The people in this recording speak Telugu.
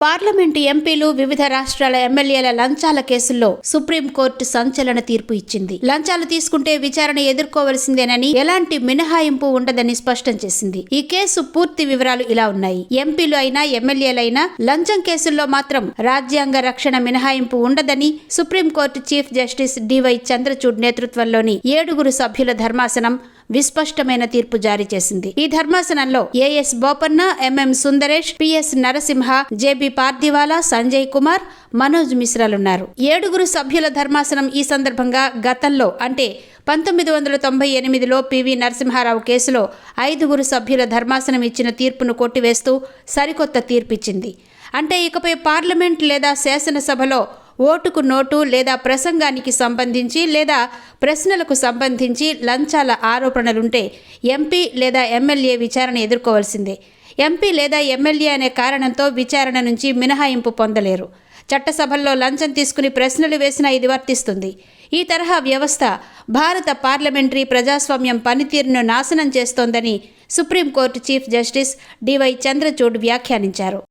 పార్లమెంటు ఎంపీలు వివిధ రాష్ట్రాల ఎమ్మెల్యేల లంచాల కేసుల్లో సుప్రీంకోర్టు సంచలన తీర్పు ఇచ్చింది. లంచాలు తీసుకుంటే విచారణ ఎదుర్కోవలసిందేనని ఎలాంటి మినహాయింపు ఉండదని స్పష్టం చేసింది. ఈ కేసు పూర్తి వివరాలు ఇలా ఉన్నాయి. ఎంపీలు అయినా ఎమ్మెల్యేలైనా లంచం కేసుల్లో మాత్రం రాజ్యాంగ రక్షణ మినహాయింపు ఉండదని supreme court chief justice DY Chandrachud నేతృత్వంలోని ఏడుగురు సభ్యుల ధర్మాసనం విస్పష్టమైన తీర్పు జారీ చేసింది. ఈ ధర్మాసనంలో AS Bopanna MM Sundresh PS Narasimha JB Pardiwala Sanjay Kumar Manoj మిశ్రాలున్నారు. ఏడుగురు సభ్యుల ధర్మాసనం ఈ సందర్భంగా గతంలో అంటే పంతొమ్మిది వందల తొంభై ఎనిమిదిలో పివి నరసింహారావు కేసులో ఐదుగురు సభ్యుల ధర్మాసనం ఇచ్చిన తీర్పును కొట్టివేస్తూ సరికొత్త తీర్పిచ్చింది. అంటే ఇకపై పార్లమెంట్ లేదా శాసనసభలో ఓటుకు నోటు లేదా ప్రసంగానికి సంబంధించి లేదా ప్రశ్నలకు సంబంధించి లంచాల ఆరోపణలుంటే ఎంపీ లేదా ఎమ్మెల్యే విచారణ ఎదుర్కోవాల్సిందే. ఎంపీ లేదా ఎమ్మెల్యే అనే కారణంతో విచారణ నుంచి మినహాయింపు పొందలేరు. చట్టసభల్లో లంచం తీసుకుని ప్రశ్నలు వేసినా ఇది వర్తిస్తుంది. ఈ తరహా వ్యవస్థ భారత పార్లమెంటరీ ప్రజాస్వామ్యం పనితీరును నాశనం చేస్తోందని Supreme Court chief justice DY Chandrachud వ్యాఖ్యానించారు.